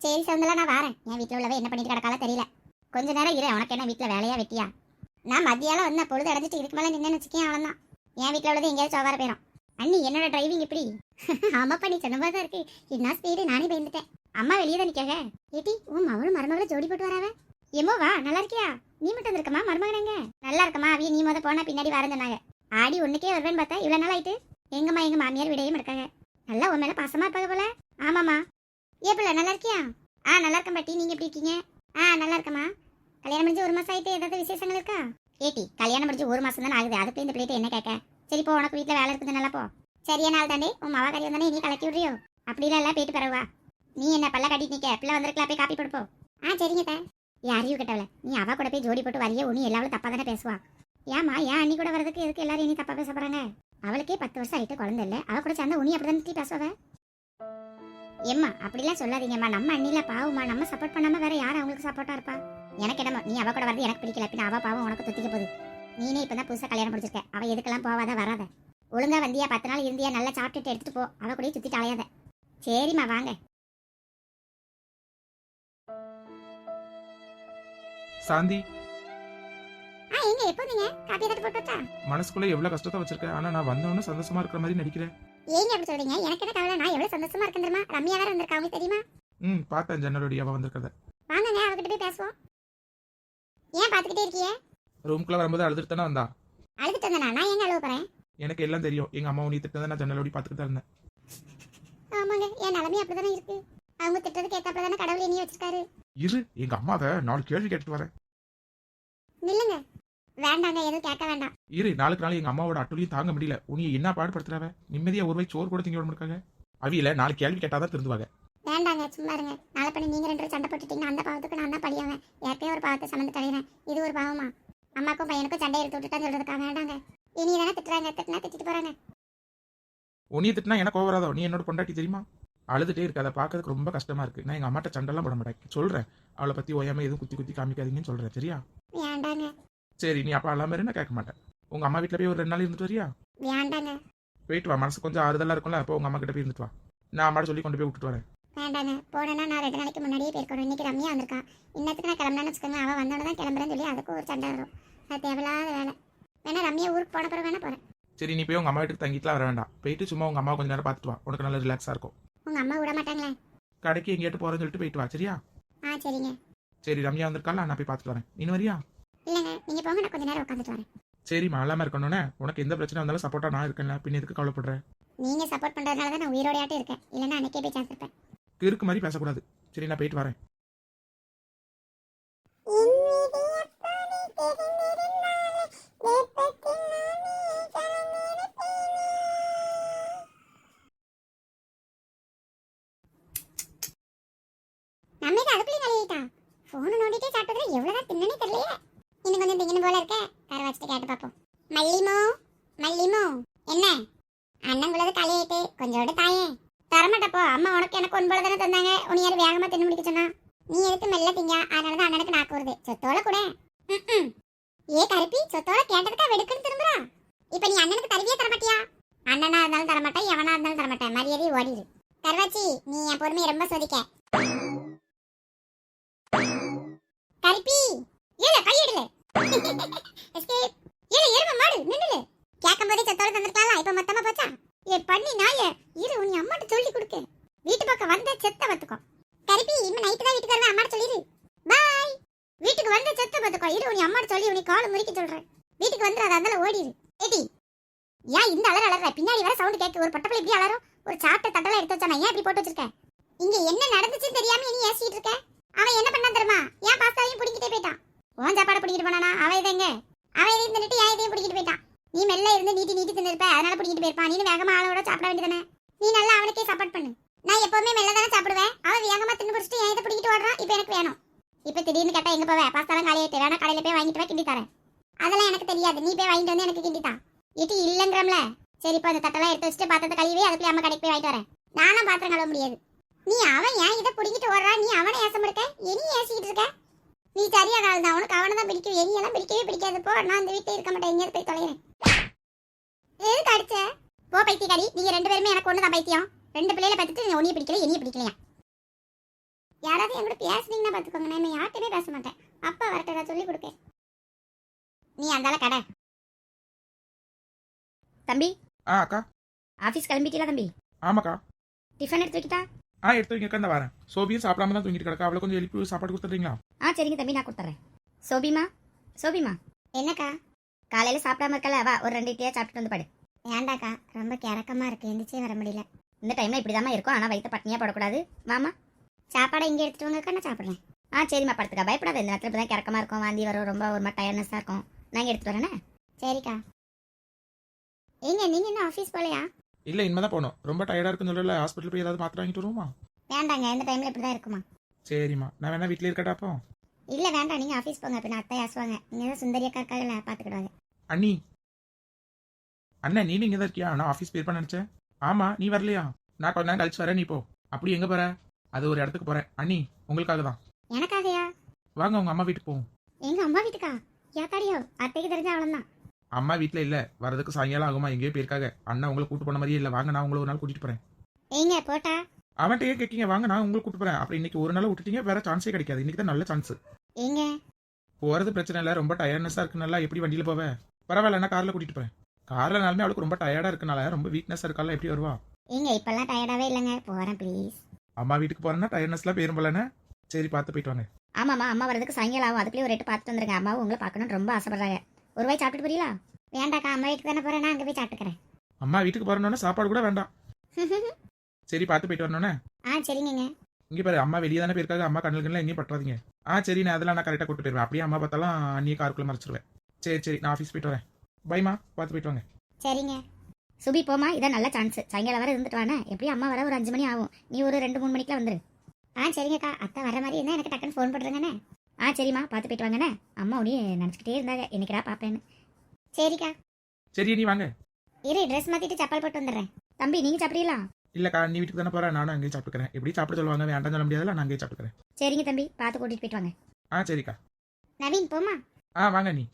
சரி சவுந்தலா நான் வரேன். என் வீட்டில் உள்ளவ என்ன பண்ணிட்டு கிடக்கால தெரியல. கொஞ்ச நேரம் இரு உனக்கு என்ன வீட்டில் வேலையா வெட்டியா? நான் மத்தியானம் வந்தேன் பொழுது அடைஞ்சிட்டு இதுக்கு மேலே நின்று வச்சுக்கேன் அவ்வளோதான் என் வீட்டில் உள்ளது எங்கேயாவது சோவார போயிடும் அண்ணி என்னோட டிரைவிங் எப்படி? ஆமாப்பா நீ சொன்ன மாதிரி தான் இருக்கு. என்ன ஸ்பீடு நானே பயந்துட்டேன். அம்மா வெளியே தான் நிற்காக ஏட்டி உன் மவளும் மருமகளும் ஜோடி போட்டு வராவ? எம்மோ வா நல்லா இருக்கியா? நீ மட்டும் இருக்கமா மருமகனங்க நல்லா இருக்கமா அவிய நீ முத போனா பின்னாடி வரேன் சொன்னாங்க. ஆடி ஒன்றுக்கே வருவேன்னு பார்த்தா இவ்வளோ நாள் ஆயிட்டு? எங்கம்மா எங்கள் மாமியார் விடையும் இருக்காங்க நல்லா உன் மேலே பாசமாக இருப்பாங்க போல. ஆமாம்மா. ஏ பிள்ளை நல்லா இருக்கியா? ஆ நல்லா இருக்கேன் பாட்டி. நீங்க எப்படி இருக்கீங்க? ஆ நல்லா இருக்கம்மா கல்யாணம் முடிஞ்சு ஒரு மாசம் ஆயிட்டு ஏதாவது விசேஷங்கள் இருக்கா? ஏட்டி கல்யாணம் முடிஞ்சு ஒரு மாசம் தானே ஆகுது. அதுக்கு இந்த பிள்ளைகிட்ட என்ன கேட்க? சரி போ உனக்கு வீட்டில் வேலை இருக்குது நல்லா போ. சரியா நாள் தாண்டே. உன் மாவா கறி வந்தானே நீ கலக்கி விடுறியோ? அப்படிலாம் எல்லாம் போயிட்டு பரவா நீ என்ன பல்ல கட்டிட்டு நிக்க? பிள்ளை வந்திருக்கலாம் போய் காப்பி போடுப்போ ஆ சரிங்க தா யாரையும் கிட்டவல நீ அவ கூட போய் ஜோடி போட்டு வரைய உனி எல்லாரும் தப்பா தானே பேசுவா. ஏமா ஏன் அண்ணி கூட வரதுக்கு எதுக்கு எல்லாரும் இனி தப்பா பேச போறாங்க? அவளுக்கே பத்து வருஷம் ஆயிட்டு குழந்தை இல்லை. அவ கூட சேர்ந்தா உனி அப்படிதான் தீ பேசுவ எம்மா அப்படிலாம் சொல்லாதீங்கம்மா. நம்ம அண்ணில பாவமா நம்ம சப்போர்ட் பண்ணாம வேற யார் அவங்களுக்கு சப்போர்ட்டா இருப்பா? எனக்கு என்னமோ நீ அவ கூட வரது எனக்கு பிடிக்கல. பின்ன அவ பாவம் உனக்கு தொத்திக்க போகுது. நீனே இப்பதான் புதுசா கல்யாணம் முடிச்சிருக்க. அவ எதுக்கெல்லாம் போவாத வராத. ஒழுங்கா வந்தியா பத்து நாள் இருந்தியா நல்லா சாப்பிட்டுட்டு எடுத்துட்டு போ. அவ கூடயே சுத்திட்டு அலையாத. சரிம்மா வாங்க. சாந்தி ஆ எங்க எப்போ நீங்க காப்பி ஏதாவது போட்டு வச்சா? மனசுக்குள்ள எவ்வளவு கஷ்டத்தை வச்சிருக்கேன் ஆனா நான் வந்தவொன்னு சந்தோஷமா இருக்கிற மாதிரி நடிக்கிறேன். ஏங்க அப்படி சொல்றீங்க? எனக்கு என்ன கவலை? நான் எவ்வளவு சந்தோஷமா இருக்கேன் தெரியுமா? ரம்யா வேற வந்திருக்கா உங்களுக்கு தெரியுமா? ம் பார்த்தேன் ஜன்னலோடி அவ வந்திருக்கிறத. வாங்கங்க அவகிட்ட போய் பேசுவோம். ஏன் பாத்துக்கிட்டே இருக்கியே? ரூம்குள்ள வரும்போது அழுதுட்டு தானே வந்தா? அழுதுட்டு வந்தனா? நான் எங்க அழுவ போறேன்? எனக்கு எல்லாம் தெரியும். எங்க அம்மா உனி திட்டதை நான் ஜன்னலோடி தான் இருந்தேன். ஆமாங்க என் நிலைமை அப்படிதானே இருக்கு? அவங்க திட்டத்துக்கு ஏத்தாப்புல தானே கடவுள் இனியும் வச்சிருக்காரு. இரு எங்க அம்மாவை நாலு கேள்வி கேட்டுட்டு வரேன். நில்லுங்க. வேண்டாங்க எதுவும் கேட்க வேண்டாம். இரு நாளுக்கு நாள் எங்க அம்மாவோட அட்டுலையும் தாங்க முடியல. உனியை என்ன பாடுபடுத்துறாவ? நிம்மதியா ஒரு வயசு சோறு கூட திங்க விட முடியாங்க அவியில நாலு கேள்வி கேட்டாதான் திருந்துவாங்க. வேண்டாங்க சும்மா இருங்க. நாளை பண்ணி நீங்க ரெண்டு சண்டை போட்டுட்டீங்கன்னா அந்த பாவத்துக்கு நான் தான் படியாவேன் ஏற்கனவே ஒரு பாவத்தை சமந்து தடையிறேன் இது ஒரு பாவமா? அம்மாக்கும் பையனுக்கும் சண்டை எடுத்து விட்டுட்டான்னு சொல்றதுக்காக வேண்டாங்க. இனி தானே திட்டுறாங்க திட்டினா திட்டிட்டு போறாங்க. உனியை திட்டினா எனக்கு கோவராதோ நீ என்னோட பொண்டாட்டி தெரியுமா? அழுதுட்டே இருக்கு. அதை பார்க்கறதுக்கு ரொம்ப கஷ்டமா இருக்கு. நான் எங்க அம்மாட்ட சண்டைலாம் போட மாட்டேன். சொல்றேன். அவளை பத்தி ஓயாம எதுவும் குத்தி குத்தி காமிக்காதீங்கன்னு சொல்றேன். சரியா? வேண்டாங்க. சரி நீ அப்ப அல்லாம நான் கேட்க மாட்டேன். உங்க அம்மா வீட்ல போய் ஒரு ரெண்டு நாள் இருந்துட்டு வரியா? வேண்டாங்க. போயிட்டு வா மனசு கொஞ்சம் ஆறுதலா இருக்கும்ல அப்போ உங்க அம்மா கிட்ட போய் இருந்துட்டு வா. நான் அம்மாட்ட சொல்லி கொண்டு போய் விட்டுட்டு வரேன். வேண்டாங்க. போனேன்னா நான் ரெண்டு நாளைக்கு முன்னாடியே போயிருக்கணும். இன்னைக்கு ரம்யா வந்திருக்கா. இன்னத்துக்கு நான் கிளம்புனேன்னு வச்சுக்கோங்க அவள் வந்தோட தான் கிளம்புறேன்னு சொல்லி அதுக்கும் ஒரு சண்டை வரும். அது தேவையில்லாத வேலை. வேணா ரம்யா ஊருக்கு போன பிறகு வேணா போறேன். சரி நீ போய் உங்க அம்மா வீட்டுக்கு தங்கிட்டுலாம் வர வேண்டாம். போயிட்டு சும்மா உங்க அம்மா கொஞ்ச நேரம் பார்த்துட்டு வா. உனக்கு நல்லா ரிலாக்ஸா இருக்கும். உங்க அம்மா விட மாட்டாங்களே? கடைக்கு எங்கேயாட்டு போறேன்னு சொல்லிட்டு போயிட்டு வா சரியா? ஆ சரிங்க. சரி ரம்யா வந்திருக்கால நான் போய் பார்த்துட்டு வரேன். நீ வரியா? இல்லைங்க நீங்க போங்க நான் கொஞ்ச நேரம் உட்காந்துட்டு வரேன். சரிம்மா இல்லாம இருக்கணும்னே. உனக்கு எந்த பிரச்சனை வந்தாலும் சப்போர்ட்டா நான் இருக்கேன்ல. பின்ன எதுக்கு கவலைப்படுறேன் நீங்க சப்போர்ட் பண்றதுனால தான் நான் உயிரோடையாட்டும் இருக்கேன். இல்லைன்னா அன்னைக்கே போய் சேர்த்துருப்பேன் கிறுக்கு மாதிரி பேசக்கூடாது. சரி நான் போயிட்டு வரேன் நம்மளுக்கு அதுக்குள்ளே கழுவிட்டா ஃபோனை நோண்டிட்டே சாப்பிட்டதுல எவ்வளோதான் தின்னனே தெரியலையே இன்னும் கொஞ்சம் திங்கணும் போல இருக்க கரை வச்சுட்டு கேட்டு பார்ப்போம் மல்லிமோ மல்லிமோ என்ன அண்ணங்குள்ளது கழுவிட்டு தாயே தரமாட்டப்போ. அம்மா உனக்கு எனக்கு ஒன்பது தானே தந்தாங்க. உனி யார் வேகமா தின்னு முடிக்க சொன்னா? நீ எடுத்து மெல்ல திங்க? அதனால தான் அண்ணனுக்கு நாக்கு வருது. சொத்தோட கூட. ஏ கருப்பி சொத்தோட கேட்டதுக்கா வெடுக்குன்னு திரும்புறா. இப்ப நீ அண்ணனுக்கு தருவியே தரமாட்டியா? அண்ணனா இருந்தாலும் தரமாட்டேன் எவனா இருந்தாலும் தரமாட்டேன் மரியாதை ஓடிடு கருவாச்சி நீ என் பொறுமையை ரொம்ப சோதிக்க. கருப்பி ஏல கையிடல எஸ்கேப் ஏல எரும மாடு நின்னுல. கேட்கும் போதே சத்தோட தந்திருக்கலாம் இப்ப மொத்தமா போச்சா? ஏ பண்ணி நாயே. இரு உன் அம்மாட்ட சொல்லி கொடுக்க. வீட்டு பக்கம் வந்த செத்த பத்துக்கோ. கருப்பி இன்னும் நைட்டு தான் வீட்டுக்கு வருவேன். அம்மாட்ட சொல்லிடு பாய் வீட்டுக்கு வந்த செத்த பத்துக்கோ. இரு உன் அம்மாட்ட சொல்லி உனக்கு கால் முறிக்க சொல்றேன். வீட்டுக்கு வந்துடாத அதனால ஓடிடு ஏடி ஏன் இந்த அலற அலற? பின்னாடி வர சவுண்ட் கேட்கு ஒரு பட்டப்பளை இப்படி அலறும். ஒரு சாப்பிட்ட தட்டலாம் எடுத்து வச்சா ஏன் இப்படி போட்டு வச்சிருக்க? இங்க என்ன நடந்துச்சுன்னு தெரியாம இனி ஏசிட்டு இருக்க? அவன் என்ன பண்ணான் தெரியுமா? ஏன் பாஸ்தாவையும் பிடிக்கிட்டே போயிட்டான்? உன் சாப்பாடு பிடிக்கிட்டு போனானா? அவன் இதை அவன் இதையும் தின்னுட்டு ஏன் இதையும் பிடிக்கிட்டு போயிட்டான்? நீ மெல்ல இருந்து நீட்டி நீட்டி தின்னிருப்ப. அதனால பிடிக்கிட்டு போயிருப்பான். நீ வேகமா ஆளோட சாப்பிட வேண்டியதானே நீ நல்லா அவனுக்கே சப்போர்ட் பண்ணு. நான் எப்பவுமே மெல்ல தானே சாப்பிடுவேன். அவன் வேகமா தின்னு பிடிச்சிட்டு ஏன் இதை பிடிக்கிட்டு ஓடுறான். இப்போ எனக்கு வேணும். இப்போ திடீர்னு கேட்டா எங்க போவேன் பாஸ்தாலாம் காலையிட்டு வேணா கடையில போய் வாங்கிட்டு போய் கிண்டி தரேன். அதெல்லாம் எனக்கு தெரியாது. நீ போய் வாங்கிட்டு வந்து எனக்கு கிண்டி தான் இட்டு இல்லைன்றம்ல சரி இப்போ அந்த தட்டெல்லாம் எடுத்து வச்சுட்டு பாத்திரத்தை கழுவி அதுக்குள்ளே அம்மா கடைக்கு போய் வாங்கிட்டு வரேன். நானும் பாத்திரம் கழுவ முடியாது. நீ அவன் ஏன் இதை பிடிக்கிட்டு ஓடுறான் நீ அவனை ஏசம் இருக்க இனி ஏசிக்கிட்டு இருக்க? நீ சரியான ஆள் தான். உனக்கு அவனை தான் பிடிக்கும். எரியெல்லாம் பிடிக்கவே பிடிக்காது. போ நான் அந்த வீட்டில் இருக்க மாட்டேன். எங்கேயாவது போய் தொலைகிறேன். எதுக்கு அடிச்சேன் போ பைத்தியக்காரி. நீங்க ரெண்டு பேருமே எனக்கு ஒன்று தான் பைத்தியம். ரெண்டு பிள்ளைகளை பார்த்துட்டு நீ உனியை பிடிக்கல இனிய பிடிக்கலையா? யாராவது என் கூட பேசுனீங்கன்னா பார்த்துக்கோங்க. நான் யார்கிட்டயுமே பேச மாட்டேன். அப்பா வரட்ட நான் சொல்லி கொடுக்க நீ அந்தால கடை. தம்பி? ஆ அக்கா. ஆஃபீஸ் கிளம்பிட்டீங்களா தம்பி? ஆமாக்கா. டிஃபன் எடுத்து வைக்கிட்டா? ஆ எடுத்து வைங்க இந்த வரேன். சோபியும் சாப்பிடாம தான் தூங்கிட்டு கிடக்கா. அவளை கொஞ்சம் எழுப்பி சாப்பாடு கொடுத்துட்றீங்களா? ஆ சரிங்க தம்பி. நான் கொடுத்துறேன் சோபிமா? சோபிமா? என்னக்கா? காலையில சாப்பிடாம இருக்கல. வா ஒரு ரெண்டு இட்லியா சாப்பிட்டு வந்து படு. ஏண்டாக்கா ரொம்ப கிறக்கமா இருக்கு. எந்திரிச்சே வர முடியல. இந்த டைம்ல இப்படிதாம்மா இருக்கும். ஆனா வயிற்று பட்னியா படக்கூடாது. வாமா சாப்பாடை இங்கே எடுத்துட்டு வாங்கக்கா நான் சாப்பிட்றேன். ஆ சரிம்மா படுத்துக்கா. பயப்படாத. இந்த நேரத்தில் இப்பதான் கிறக்கமா இருக்கும். வாந்தி வரும். ரொம்ப ஒரு மாதிரி டயர்னஸாக இருக்கும். நான் இங்கே எடுத்துட்டு வரேனே? சரிக்கா. ஏங்க நீங்க என்ன ஆஃபீஸ் போகலையா இல்ல இனிமேதான் போகணும். ரொம்ப டயர்டா இருக்குன்னு சொல்லல. ஹாஸ்பிட்டல் போய் ஏதாவது மாத்திரை வாங்கிட்டு வருவோமா? வேண்டாங்க. இந்த டைம்ல இப்படி தான் இருக்குமா? சரிம்மா. நான் வேணா வீட்லயே இருக்கட்டா அப்போ? இல்ல வேண்டாம். நீங்க ஆஃபீஸ் போங்க. பின்ன அத்தை ஆசுவாங்க நீங்க தான் சுந்தரி அக்கா இருக்காங்கல்ல பாத்துக்கிடுவாங்க அண்ணி அண்ணா நீ இங்க தான் இருக்கியா? நான் ஆஃபீஸ் பேர் பண்ண நினைச்சேன். ஆமா நீ வரலையா? நான் கொஞ்ச நேரம் கழிச்சு வரேன் நீ போ. அப்படி எங்க போற? அது ஒரு இடத்துக்கு போறேன். அண்ணி உங்களுக்காக தான். எனக்காகயா? வாங்க உங்க அம்மா வீட்டுக்கு போவோம். எங்க அம்மா வீட்டுக்கா? யாத்தாடியோ அத்தைக்கு தெரிஞ்ச அவ்வளவுதான் அம்மா வீட்ல இல்ல. வரதுக்கு சாயங்காலம் ஆகுமா? எங்கேயோ போயிருக்காங்க. அண்ணா உங்களை கூட்டு போன மாதிரியே இல்ல. வாங்க நான் உங்களை ஒரு நாள் கூட்டிட்டு போறேன். ஏங்க போட்டா? அவன்கிட்ட ஏன் கேட்கீங்க வாங்க நான் உங்களை கூட்டு போறேன். அப்புறம் இன்னைக்கு ஒரு நாள் விட்டுட்டீங்க. வேற சான்ஸே கிடைக்காது. இன்னைக்கு தான் நல்ல சான்ஸ் ஏங்க? போறது பிரச்சனை இல்ல. ரொம்ப டயர்னஸா இருக்குனால எப்படி வண்டியில போவேன் பரவாயில்ல நான் கார்ல கூட்டிட்டு போறேன். கார்லனாலுமே அவளுக்கு ரொம்ப டயர்டா இருக்கனால ரொம்ப வீக்னஸா இருக்கால எப்படி வருவா? ஏங்க இப்பெல்லாம் டயர்டாவே இல்லைங்க. போறேன் ப்ளீஸ் அம்மா வீட்டுக்கு போறேன்னா டயர்னஸ்லாம் பேரும் போலன்னு சரி பார்த்து போயிட்டு வாங்க. ஆமாம்மா அம்மா வரதுக்கு சாயங்காலம் ஆகும். அதுக்குள்ளே ஒரு ரேட்டு பார்த்துட்டு வந்துருங்க. அம்மாவும் உங்களை பார்க்கணும்னு ரொம்ப ஆசைப்படுறாங்க. ஒரு வாய் சாப்பிட்டு போறீங்களா? வேண்டாக்கா அம்மா வீட்டுக்கு தானே போறேன். நான் அங்கே போய் சாப்பிட்டுக்கிறேன். அம்மா வீட்டுக்கு போறேன்னா சாப்பாடு கூட வேண்டாம். சரி பார்த்து போயிட்டு வரணும்னே. ஆ சரிங்கங்க. இங்க பாரு அம்மா வெளியே தானே போயிருக்காங்க. அம்மா கண்ணுக்கு எங்கேயும் பற்றாதீங்க. ஆ சரி நான் அதெல்லாம் நான் கரெக்டாக கூட்டு போயிருவேன் அப்படியே அம்மா பார்த்தாலும் அண்ணியை காருக்குள்ள மறைச்சிருவேன். சரி சரி நான் ஆஃபீஸ் போயிட்டு வரேன். பைமா பார்த்து போயிட்டு வாங்க. சரிங்க. சுபி போமா இதான் நல்ல சான்ஸ் சாயங்காலம் வர இருந்துட்டு வானே எப்படியும் அம்மா வர ஒரு அஞ்சு மணி ஆகும். நீ ஒரு ரெண்டு மூணு மணிக்கெலாம் வந்துரு. ஆ சரிங்கக்கா. அத்தை வர மாதிரி இருந்தால் எனக்கு டக்குன்னு ஃபோன் பண்ணுறேங்கண்ணே ஆ சரிம்மா பார்த்து போயிட்டு வாங்கண்ணே. அம்மா உனியே நினச்சிக்கிட்டே இருந்தாங்க. என்னைக்கடா பார்ப்பேன்னு. சரிக்கா. சரி நீ வாங்க. இரு ட்ரெஸ் மாற்றிட்டு செப்பல் போட்டு வந்துடுறேன். தம்பி நீங்கள் சாப்பிட்றீங்களா? இல்லக்கா நீ வீட்டுக்கு தானே போறேன். நானும் அங்கேயே சாப்பிட்டுக்கிறேன். எப்படி சாப்பிட சொல்லுவாங்க. வேண்டாம் சொல்ல முடியாதுல நான் அங்கேயே சாப்பிட்டுக்கிறேன். சரிங்க தம்பி பார்த்து கூட்டிகிட்டு போயிட்டு வாங்க. ஆ சரிக்கா. நவீன் போமா ஆ வாங்க நீ.